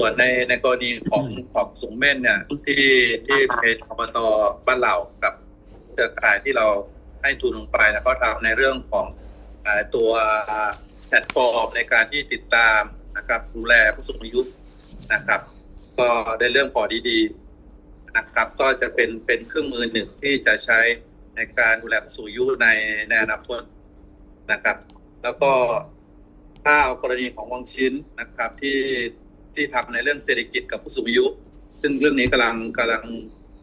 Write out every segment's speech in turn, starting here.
ส่วนในในกรณีของของสูงเม่นเนี่ยที่ที่เป็นอบตบ้านเหล่ากับเครือข่ายที่เราให้ทุนลงไปนะเขาทำในเรื่องของอ่าตัวแพลตฟอร์มในการที่ติดตามนะครับดูแลผู้สูงอายุนะครับ ก็ในเรื่องพอดีๆนะครับ ก็จะเป็นเป็นเครื่องมือหนึ่งที่จะใช้ในการดูแลผู้สูงอายุในในอนาคตนะครับ แล้วก็ถ้าเอากรณีของวังชิ้นนะครับที่ ที่ทำในเรื่องเศรษฐกิจกับผู้สูงอายุ ซึ่งเรื่องนี้กำลังกำลัง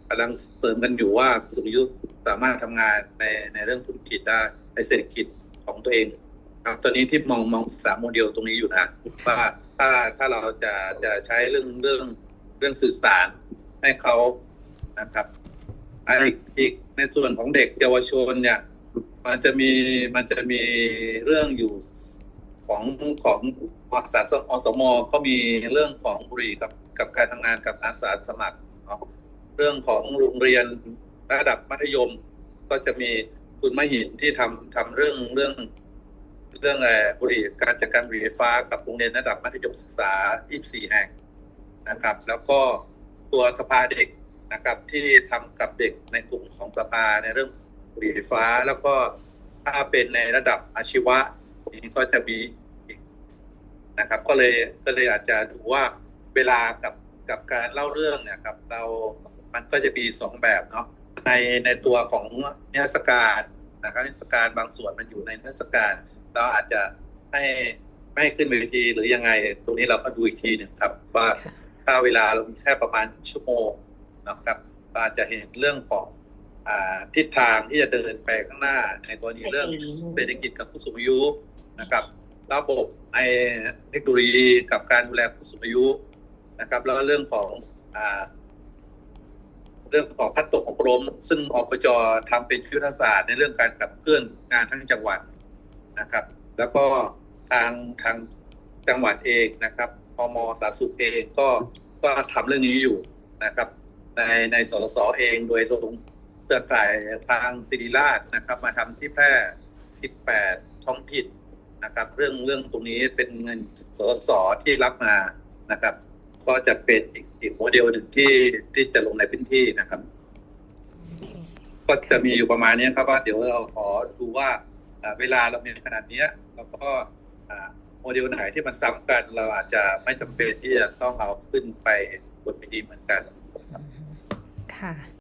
กำลังเสริมกันอยู่ว่าผู้สูงอายุสามารถทำงานในในเรื่องธุรกิจได้ในเศรษฐกิจของตัวเองครับตอนนี้ที่มองมองสามโมเดลตรงนี้อยู่นะว่าถ้าถ้าเราจะจะใช้เรื่องเรื่องเรื่องสื่อสารให้เขานะครับอีกอีกในส่วนของเด็กเยาวชนเนี่ย มันจะมีมันจะมีเรื่องอยู่ ของของอาสาสอสมก็มีเรื่องของบุหรี่กับกับการทำงานกับอาสาสมัคร เรื่องของโรงเรียนระดับมัธยม ก็จะมีคุณมหินที่ทำทำเรื่องเรื่อง เรื่องเอ่อบุหรี่การจัดการบุหรี่ไฟฟ้ากับโรงเรียนระดับมัธยมศึกษา 24 แห่งนะครับ แล้วก็ตัวสภาเด็กนะครับที่ทำกับเด็กในกลุ่มของสภาในเรื่องบุหรี่ไฟฟ้า แล้วก็ถ้าเป็นในระดับอาชีวะ นี่ก็จะมีอีกนะครับ ก็เลยก็เลยอาจจะถือว่าเวลากับกับการเล่าเรื่องเนี่ยครับเรา มันก็จะมีสองแบบเนาะในในตัวของนิทรรศการนะครับนิทรรศการบางส่วนมันอยู่ในนิทรรศการ เราอาจจะให้ไม่ให้ขึ้นเวทีหรือยังไง ตรงนี้เราก็ดูอีกทีหนึ่งครับ ว่าถ้าเวลาเรามีแค่ประมาณชั่วโมงนะครับเราอาจจะเห็นเรื่องของอ่าทิศทางที่จะเดินไปข้างหน้า ในกรณีเรื่องเศรษฐกิจกับผู้สูงอายุ นะครับ ระบบไอเทคโนโลยีกับการดูแลผู้สูงอายุนะครับ แล้วก็เรื่องของอ่าเรื่องของพัฒตกอบรม ซึ่งอปจทำเป็นยุทธศาสตร์ในเรื่องการขับเคลื่อนงานทั้งจังหวัดนะครับ แล้วก็ทางทางจังหวัดเองนะครับพมสาสุขเองก็ก็ทำเรื่องนี้อยู่นะครับ ในในสสเองโดยลงเครือข่ายทางศิริราชนะครับ มาทำที่แพร่ 18 ท้องถิ่น นะครับ เรื่องเรื่องตรงนี้เป็นเงินสสที่รับมานะครับ ก็จะเป็นอีกอีกโมเดลหนึ่งที่ที่จะลงในพื้นที่นะครับ ก็จะมีอยู่ประมาณนี้ครับว่าเดี๋ยวเราขอดูว่าเวลาเรามีขนาดนี้แล้วก็โมเดลไหนที่มันซ้ำกัน เราอาจจะไม่จำเป็นที่จะต้องเอาขึ้นไปบนเวทีเหมือนกันค่ะ